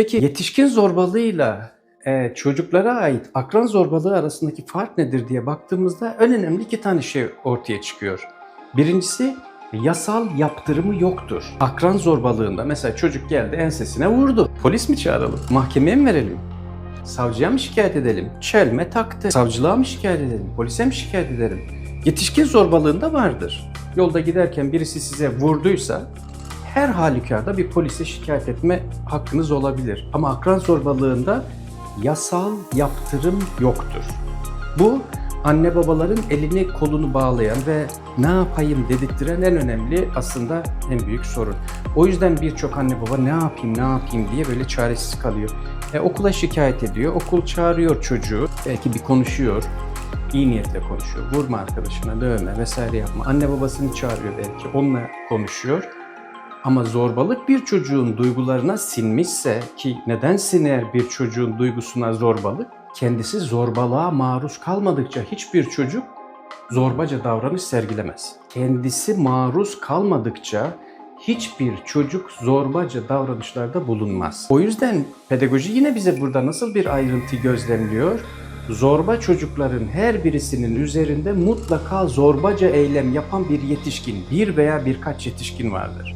Peki yetişkin zorbalığıyla e, çocuklara ait akran zorbalığı arasındaki fark nedir diye baktığımızda en önemli iki tane şey ortaya çıkıyor. Birincisi yasal yaptırımı yoktur. Akran zorbalığında mesela çocuk geldi ensesine vurdu. Polis mi çağıralım? Mahkemeye mi verelim? Savcıya mı şikayet edelim? Çelme taktı. Savcılığa mı şikayet edelim? Polise mi şikayet edelim? Yetişkin zorbalığında vardır. Yolda giderken birisi size vurduysa her halükarda bir polise şikayet etme hakkınız olabilir. Ama akran zorbalığında yasal yaptırım yoktur. Bu anne babaların elini kolunu bağlayan ve ne yapayım dedirttiren en önemli aslında en büyük sorun. O yüzden birçok anne baba ne yapayım ne yapayım diye böyle çaresiz kalıyor. E, okula şikayet ediyor, okul çağırıyor çocuğu, belki bir konuşuyor, iyi niyetle konuşuyor. Vurma arkadaşına, dövme vesaire yapma. Anne babasını çağırıyor belki, onunla konuşuyor. Ama zorbalık bir çocuğun duygularına sinmişse ki neden siner bir çocuğun duygusuna zorbalık? Kendisi zorbalığa maruz kalmadıkça hiçbir çocuk zorbaca davranış sergilemez. Kendisi maruz kalmadıkça hiçbir çocuk zorbaca davranışlarda bulunmaz. O yüzden pedagoji yine bize burada nasıl bir ayrıntı gözlemliyor? Zorba çocukların her birisinin üzerinde mutlaka zorbaca eylem yapan bir yetişkin, bir veya birkaç yetişkin vardır.